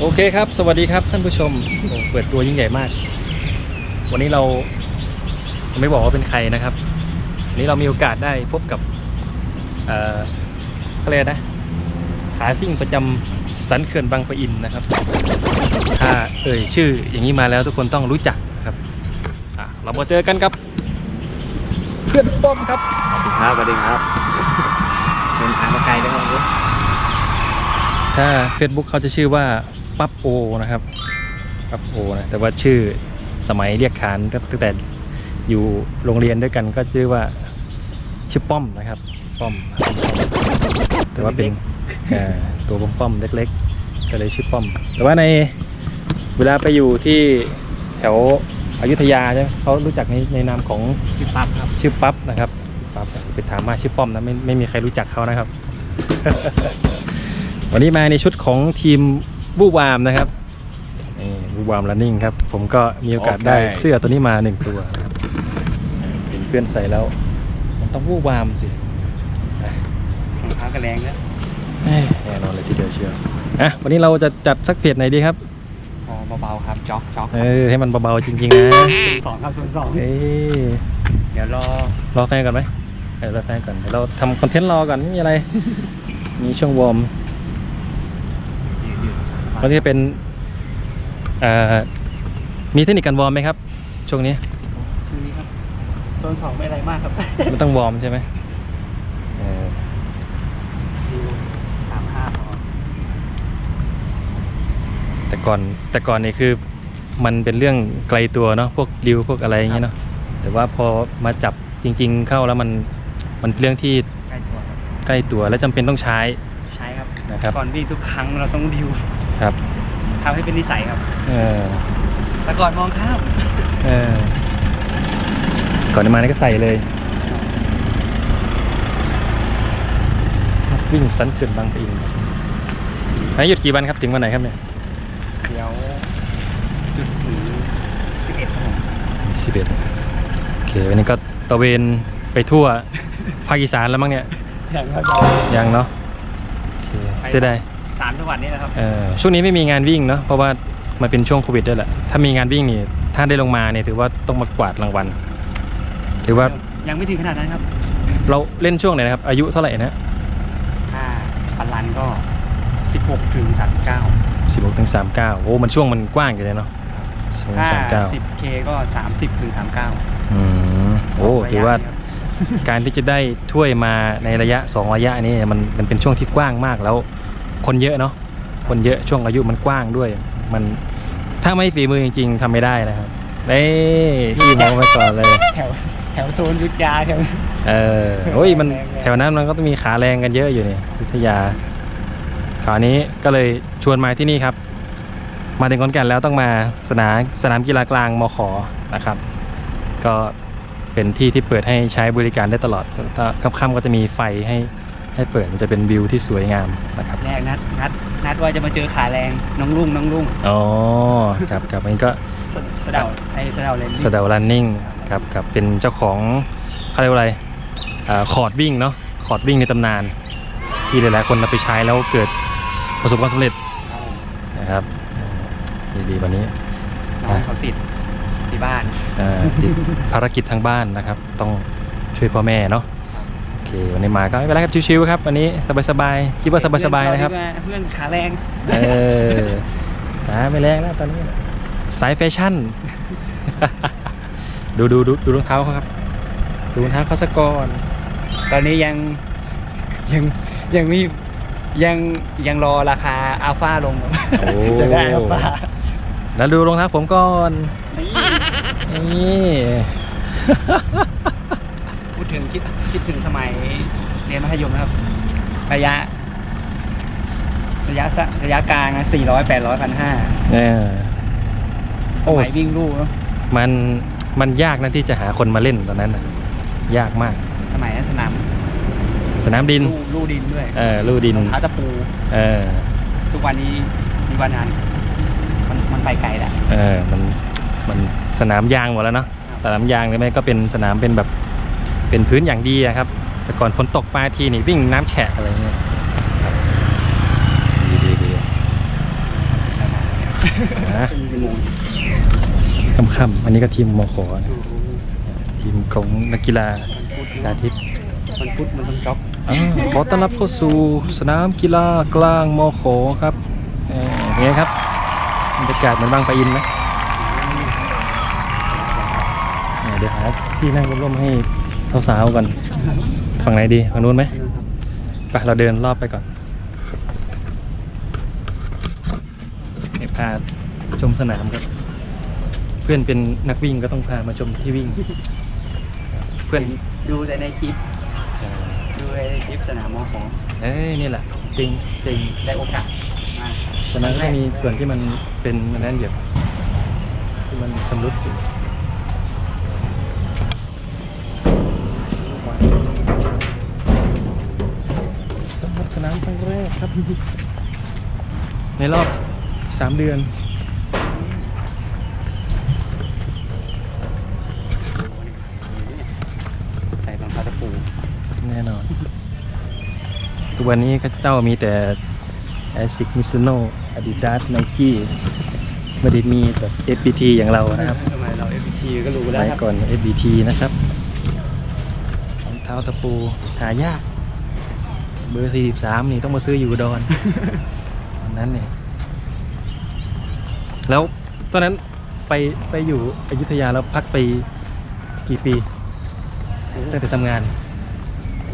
โอเคครับ สวัสดีครับท่านผู้ชมเปิดตัวยิ่งใหญ่มาก วันนี้เราไม่บอกว่าเป็นใครนะครับ วันนี้เรามีโอกาสได้พบกับเอ่อก็เลยกนะ ขาซิ่งประจำสันเขื่อนบางปะอินนะครับ ถ้าเอ่ยชื่ออย่างนี้มาแล้วทุกคนต้องรู้จักครับเรามาเจอกันครับ พื่อนป้อมครับครับสวัสดีครับเดินทางมาไกลด้วยครับคุณถ้า Facebook เขาจะชื่อว่าปั๊บโอนะครับปั๊บโอนะแต่ว่าชื่อสมัยเรียกขานตั้งแต่อยู่โรงเรียนด้วยกันก็ชื่อว่าชื่อป้อมนะครับ ป้อม แต่ว่าเป็นเอ่อตัวป้อมๆเล็ก ๆ ก็เลยชื่อป้อม แต่ว่าในเวลาไปอยู่ที่แถว อยุธยาใช่ไหมเขารู้จักในในนามของชื่อปั๊บครับชื่อปั๊บนะครับปั๊บไปถามมาชื่อป้อมนะไม่ไม่มีใครรู้จักเขานะครับ วันนี้มาในชุดของทีมบูวามนะครับนี่บูวามรันนิ่งครับ ผมก็มีโอกาสได้เสื้อตัวนี้มาหนึ่งตัวนะครับเห็นเพื่อนใส่แล้ว มันต้องบูวามสิอะรองเท้ากระแรงแล้วเอ้ยแน่นอนเลยทีเดียวเชียวอะวันนี้เราจะจัดสักเพจไหนดีครับ พอเบาๆครับจ็อกจ็อกเออให้มันเบาๆจริงๆนะศูนย์สองครับศูนย์สองเอ้ยเดี๋ยวรอรอแฟนก่อนไหมเออรอแฟนก่อนเดี๋ยวเราทำคอนเทนต์รอก่อนไม่มีอะไร มีช่วงวอร์มยืดยืดวันนี้เป็นเอ่อมีเทคนิคการวอร์มไหมครับ ช่วงนี้ชื่อนี้ครับโซนสองไม่อะไรมากครับ มันต้องวอร์มใช่ไหมเออ ดูสามห้าพอ แต่ก่อนแต่ก่อนนี่คือมันเป็นเรื่องไกลตัวเนาะพวกดิวพวกอะไรอย่างเงี้ยเนาะแต่ว่าพอมาจับจริง ๆ เข้าแล้วมันมันเป็นเรื่องที่ใกล้ตัวครับใกล้ตัวและจำเป็นต้องใช้ ใช้ครับนะครับ ก่อนวิ่งทุกครั้งเราต้องดิวครับทำให้เป็นนิสัยครับ เออแต่ก่อนมองข้ามเออก่อนจะมานี่ก็ใส่เลย วิ่งสันเขื่อนบางปะอินไหนหยุดกี่วันครับถึงวันไหนครับเนี่ยเดี๋ยวจุดถึงสิบเอ็ดครับผมสิบเอ็ดโอเควันนี้ก็ตะเวนไปทั่ว ภาคอีสานแล้วมั้งเนี่ย อย่างครับยังเนาะโอเคเสียดายสามจังหวัดนี้นะครับ เออช่วงนี้ไม่มีงานวิ่งเนาะเพราะว่ามันเป็นช่วงโควิดด้วยแหละ ถ้ามีงานวิ่งนี่ถ้าได้ลงมาเนี่ยถือว่าต้องมากวาดรางวัลถือว่ายังไม่ถึงขนาดนั้นครับ เราเล่นช่วงไหนนะครับ อายุเท่าไหร่นะถ้าปันลันก็16ถึง39 สิบหกถึงสามเก้าโอ้ มันช่วงมันกว้างอยู่เลยเนาะสิบหกถ้าสามเก้า 10K ก็30ถึง39อืมโอ้สงระยะถือว่าครับการที่จะได้ถ้วยมาในระยะ2ระยะนี้มันมันเป็นช่วงที่กว้างมากแล้ว คนเยอะเนาะคนเยอะช่วงอายุมันกว้างด้วย มันถ้าไม่ฝีมือจริงๆทำไม่ได้นะครับเอ้ยพี่มองมาก่อนเลย แถวแถวโซนยุทธยาแถวเออโอ้ยมันแรงๆแถวนั้นมันก็ต้องมีขาแรงกันเยอะอยู่นี่วิทยา คราวนี้ก็เลยชวนมาที่นี่ครับ มาถึงขอนแก่นแล้วต้องมาสนามสนามกีฬากลางมขนะครับ ก็เป็นที่ที่เปิดให้ใช้บริการได้ตลอดถ้าค่ำๆก็จะมีไฟให้ให้เปิดมันจะเป็นวิวที่สวยงามนะครับแรกนัดนัดนัดว่าจะมาเจอขาแรงน้องรุ่งน้องรุ่งอ๋อครับครับอันนี้ก็สสะเดาไอ้สะเดาเลนสดาวรันนิ่งครับครับเป็นเจ้าของเขาเรียกว่าอะไรอาคอร์ดวิ่งเนาะคอร์ดวิ่งในตำนาน ที่หลายๆคนเอาไปใช้แล้วเกิด ประสบความสำเร็จนะครับดีดีๆวันนี้น้องเขาติดที่บ้านเอ่อติดภารกิจทางบ้านนะครับ ต้องช่วยพ่อแม่เนาะโอเควันนี้มาก็ไม่เป็นไรครับชิวๆครับวันนี้สบายๆคิดว่าสบายๆนะครับเพื่อนขาแรงเออขาไม่แรงแล้วตอนนี้สายแฟชั่น ดูดูดูดูรองเท้าเขาครับดูรองเท้าเขาสกก่อนตอนนี้ยังยังยังมี ยังยังรอราคาอัลฟาลงครับโอ้ อยากได้อัลฟาแล้วดูรองเท้าผมก่อนนี่นี่ พูดถึงคิดคิดถึงสมัยเรียนมัธยมนะครับ ระยะ ระยะสะระยะกลางนะสี่ร้อยแปดร้อยพันห้าเนี่ยสโอ้ มัยวิ่งลู่เนอะมันมันยากนะที่จะหาคนมาเล่นตอนนั้นน่ะยากมากสมัยนั้นสนาม สนามดินลู่ลู่ดินด้วยเออลู่ดินรองเท้าตะปู เออ ทุกวันนี้มีวันนั้นมันมันไปไกลแหละเออ มัน มันสนามยางหมดแล้วเนาะ สนามยางหรือไม่ก็เป็นสนามเป็นแบบ เป็นพื้นอย่างดีอะครับ แต่ก่อนฝนตกมาทีนี่วิ่งน้ำแฉะอะไรเงี้ยครับดีดีดีขนาดนะเป็นกี่โมงค่ำๆอันนี้ก็ทีมมขนะทีมของนักกีฬาสาธิต มันพุธมันต้องจ็อบอาขอต้อนรับเข้าสู่สนามกีฬากลางมขครับเอ่อเป็นไงครับบรรยากาศเหมือนบางปะอินไหมเนี่ยเดี๋ยวหาที่นั่งร่มๆให้สาวๆก่อน ฝั่งไหนดีฝั่งนู้นไหมไปเราเดินรอบไปก่อนเนี่ยพาชมสนามครับ เพื่อนเป็นนักวิ่งก็ต้องพามาชมที่วิ่ง เพื่อนดูแต่ในคลิป ดูในคลิปสนามมอของเอ้ยนี่แหละ จริงจริงได้โอกาสมาตอนนั้นก็มีส่วนที่มันเป็นอันนั้นอยู่ที่มันชำรุดอยู่สำหรับสนามครั้งแรกครับ ในรอบสามเดือน ใส่รองเท้าตะปู แน่นอน ทุก วันนี้ก็เจ้ามีแต่ a s i c Mizuno Adidas Nike ไม่ได้มีแบบ FPT อย่างเรานะครับทำไมเรา FPT ก็รู้สแล้วมัยครับก่อน FBT นะครับรองเท้าตะปูหายาก เบอร์ 43 นี่ต้องมาซื้ออยู่อุดอนตอนนั้นเนี่ยแล้วตอนนั้นไปไปอยู่อยุธยาแล้วพักไปกี่ปีตั้งแต่ทำงาน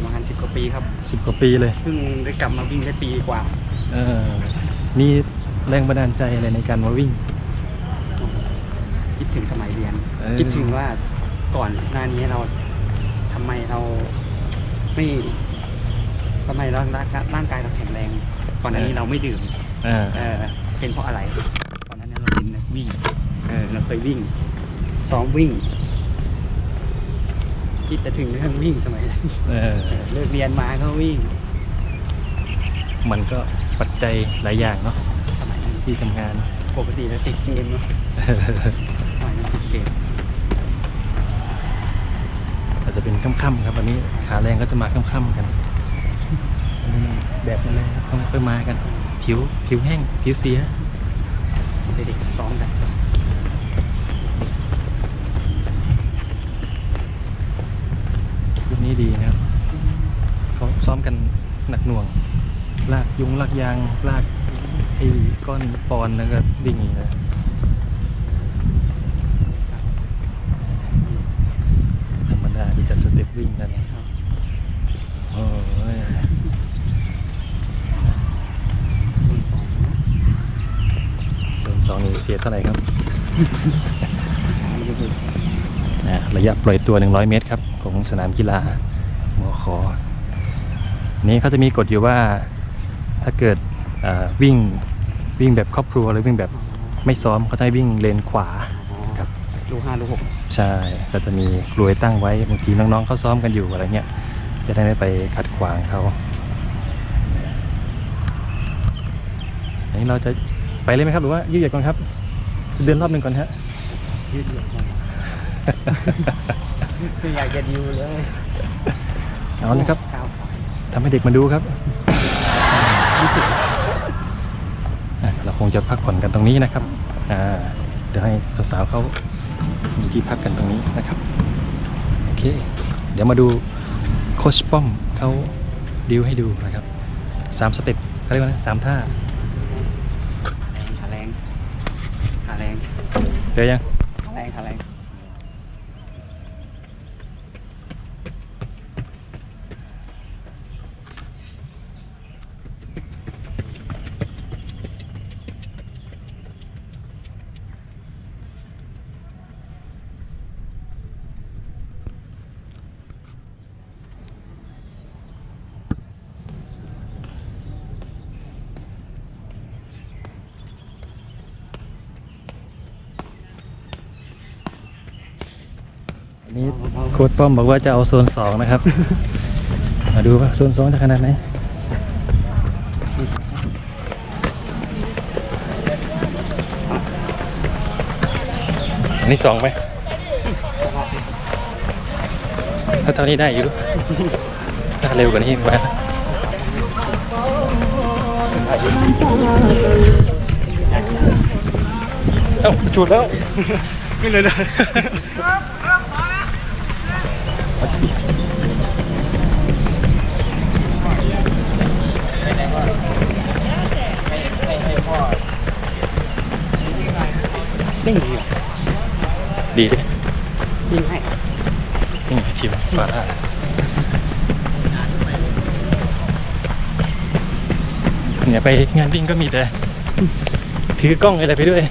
ประมาณสิบกว่าปีครับ10กว่าปีเลย เพิ่งได้กลับมาวิ่งได้ปีกว่า เออมีแรงบันดาลใจอะไรในการมาวิ่ง คิดถึงสมัยเรียน เออ คิดถึงว่าก่อนหน้านี้เราทำไมเราไม่ทำไมร่างร่างร่างกายเราแข็งแรง ก่อนหน้านี้เราไม่ดื่มอ่าเออเป็นเพราะอะไรก่อนหน้านี้เราเป็นนักวิ่ง เออเราเคยวิ่งซ้อมวิ่ง คิดแต่ถึงเรื่องวิ่งสมัยนั้นเออเออ เลิกเรียนมาก็วิ่งมันก็ปัจจัยหลายอย่างเนาะสมัยนั้นที่ทำงาน ปกติเราติดเกมเนาะสมัยนั้นติดเกมอาจจะเป็นค่ำๆครับวันนี้ขาแรงก็จะมาค่ำๆกันอันนี้แดดมาเลยครับต้องค่อยมากัน ผิวผิวแห้ง ผิวเสีย เด็กๆซ้อมกันรุ่นนี้ดีนะครับ เขา ซ้อมกันหนักหน่วง ลากยุงลากยาง ลากไอ้ก้อนปอนแล้วก็วิ่งอย่างนี้นะธรรมดาที่จัดสเต็ปวิ่งกันโอ้ยส่วนสองนะส่วนสองนี่เสียเท่าไหร่ครับ ระยะปล่อยตัว 100 เมตรครับ ของสนามกีฬามอคอ นี้เขาจะมีกฎอยู่ว่าถ้าเกิดอ่าวิ่งวิ่งแบบครอบครัวหรือวิ่งแบบไม่ซ้อมเขาจะให้วิ่งเลนขวาครับลูกห้าลูกหกใช่ก็จะมีกลวยตั้งไว้บางทีน้องๆเขาซ้อมกันอยู่อะไรเงี้ยจะได้ไม่ไปขัดขวางเขาอันนี้เราจะไปเลยไหมครับหรือว่ายืดเหยียดก่อนครับ เดินรอบหนึ่งก่อนฮะยืดเหยียดมาคืออยากจะดิวเลยเอาเลยครับก้าวขา ทำให้เด็กมาดูครับอะเราคงจะพักผ่อนกันตรงนี้นะครับอ่าเดี๋ยวให้สาวๆเขามีที่พักกันตรงนี้นะครับโอเค เดี๋ยวมาดูโคชป้อมเขาดิวให้ดูนะครับสามสเต็ปเขาเรียกว่าอะไรสามท่าขาแรงขาแรงเจอยังขาแรงขาแรง นี้โค้ชป้อมบอกว่าจะเอาโซนสองนะครับ มาดูว่าโซนสองจะขนาดไหนอันนี้สองไหมถ้าเท่านี้ได้อยู่ถ้าเร็วกว่านี้มาเอ้าจุดแล้ว ขึ้นเลยเลยร้อยสี่สิบเด้งดีอะ ดีดิยิงให้นี่ไงทีมฟาร่าเนี่ยไปงานวิ่งก็มีแต่ ถือกล้องอะไรไปด้วย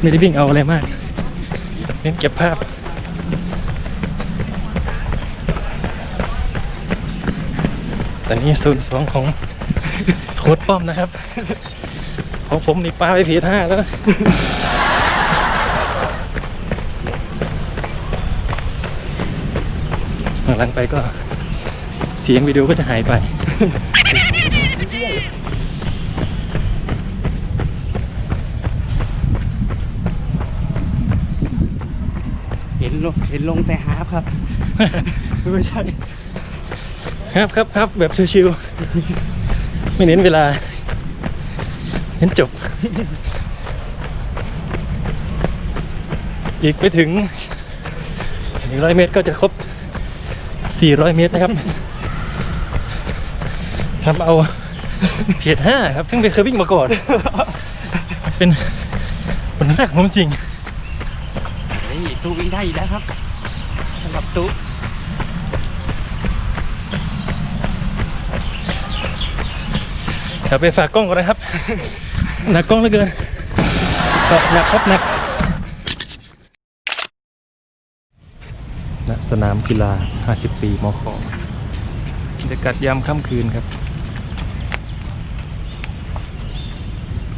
ไม่ได้วิ่งเอาอะไรมาก เน้นเก็บภาพ ตอนนี้ศูนย์สองของโค้ดป้อมนะครับ ของผมนี่ปลาไปผีห้าแล้ว หลังไปก็เสียงวิดีโอก็จะหายไปเห็นลงเห็นลงแต่ฮาร์ฟครับ ไม่ใช่ ครับครับครับแบบชิวๆไม่เน้นเวลา เน้นจบ อีกไปถึงหนึ่งร้อยเมตรก็จะครบสี่ร้อยเมตรนะครับทำเอาเพียดห้าครับซึ่งไม่เคยวิ่งมาก่อน เป็นเป็นหนักผมจริงเฮ้ยตู้วิ่งได้อีกแล้วครับสำหรับตู้ ดี๋ยวไปฝากกล้องก่อนนะครับ หนักกล้องเหลือเกินก็หนักครับหนักณสนามกีฬา 50 ปีมอขอบรรยากาศยามค่ำคืนครับ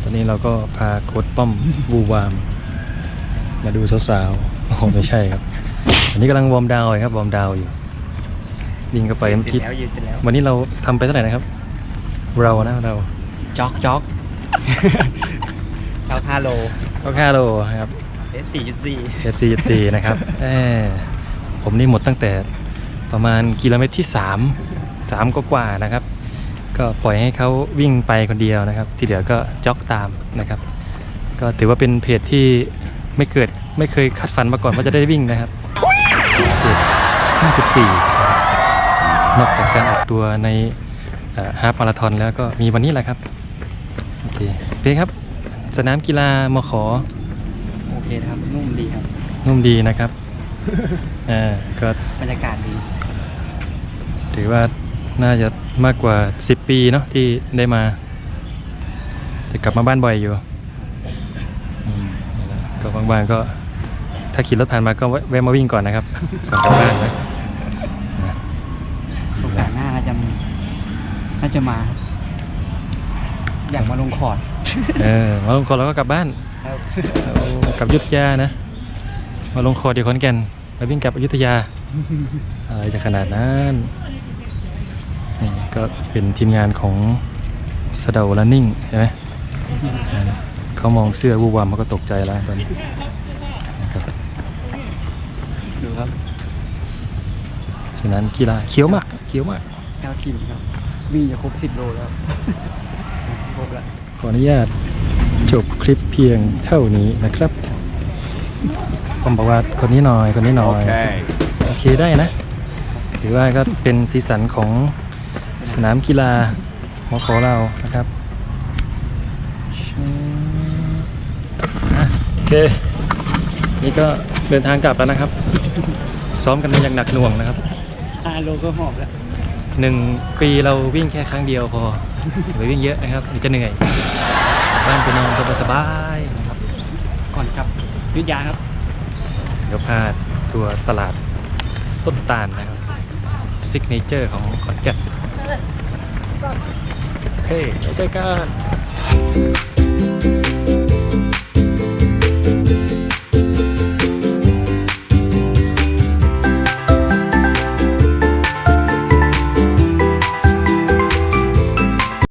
ตอนนี้เราก็พาโค้ดป้อมบูวาม มาดูสาวๆโอ้โหไม่ใช่ครับ อันนี้กำลังวอร์มดาวน์อยู่ครับวอร์มดาวน์อยู่วิ่งเข้าไปเมื่อเสร็กี้จแล้วยืนเสร็จแล้ววันนี้เราทำไปเท่าไหร่นะครับ เรานะเราจ็อกจ็อกเช้าห้าโลก็5โลครับ เอสสี่จุดสี่เอซีซีนะครับเออผมนี่หมดตั้งแต่ประมาณกิโลเมตรที่3 3กว่าๆนะครับ ก็ปล่อยให้เขาวิ่งไปคนเดียวนะครับ ที่เหลือก็จ็อกตามนะครับ ก็ถือว่าเป็นเพจที่ไม่เกิดไม่เคยคาดฝันมาก่อนว่าจะได้วิ่งนะครับเพจ5.4 นอกจากการออกตัวใน ฮาฟมาราธอนแล้วก็มีวันนี้แหละครับ โอเคโอเคครับ สนามกีฬามขอโอเคนะครับนุ่มดีครับนุ่มดีนะครับอ่าก็บรรยากาศดี ถือว่าน่าจะมากกว่า 10 ปีเนาะที่ได้มา แต่กลับมาบ้านบ่อยอยู่อืมนั่นแหละก็บางๆก็ถ้าขี่รถผ่านมาก็แวะแวะมาวิ่งก่อนนะครับก่อนกลับบ้านนะนะ สงกรารหน้าน่าจะมี น่าจะมาครับอยากมาลงคอร์ดเออมาลงคอร์ดแล้วก็กลับบ้านครับเอากลับอยุทธยานะ มาลงคอร์ดที่ขอนแก่นแล้ววิ่งกลับอยุธยา อะไรจะขนาดนั้นนี่ก็เป็นทีมงานของสะเดาลันนิ่งใช่ไหมอ่าเขามองเสื้อวูวามเขาก็ตกใจแล้วตอนนี้นะครับดูครับสนามกีฬาเขียวมากครับเขียวมากเก้าทีมครับ วิ่งจะครบสิบโลแล้วครบแล้วขออนุญาตจบคลิปเพียงเท่านี้นะครับ ผมบอกว่าคนนี้หน่อยคนนี้หน่อยโอเคได้นะ ถือว่าก็เป็นสีสันของสนามกีฬามอขอเรานะครับอะโอเค นี่ก็เดินทางกลับแล้วนะครับ ซ้อมกันมาอย่างหนักหน่วงนะครับห้าโลก็หอบแล้ว หนึ่งปีเราวิ่งแค่ครั้งเดียวพออย่าไปวิ่งเยอะนะครับเดี๋ยวจะเหนื่อยบ้านไปนอนสบายๆนะครับ ก่อนกลับยุทธยาครับ เดี๋ยวพาทัวร์ตลาดต้นตาลนะครับซิกเนเจอร์ของขอนแก่นโอเคเดี๋ยวเจอกัน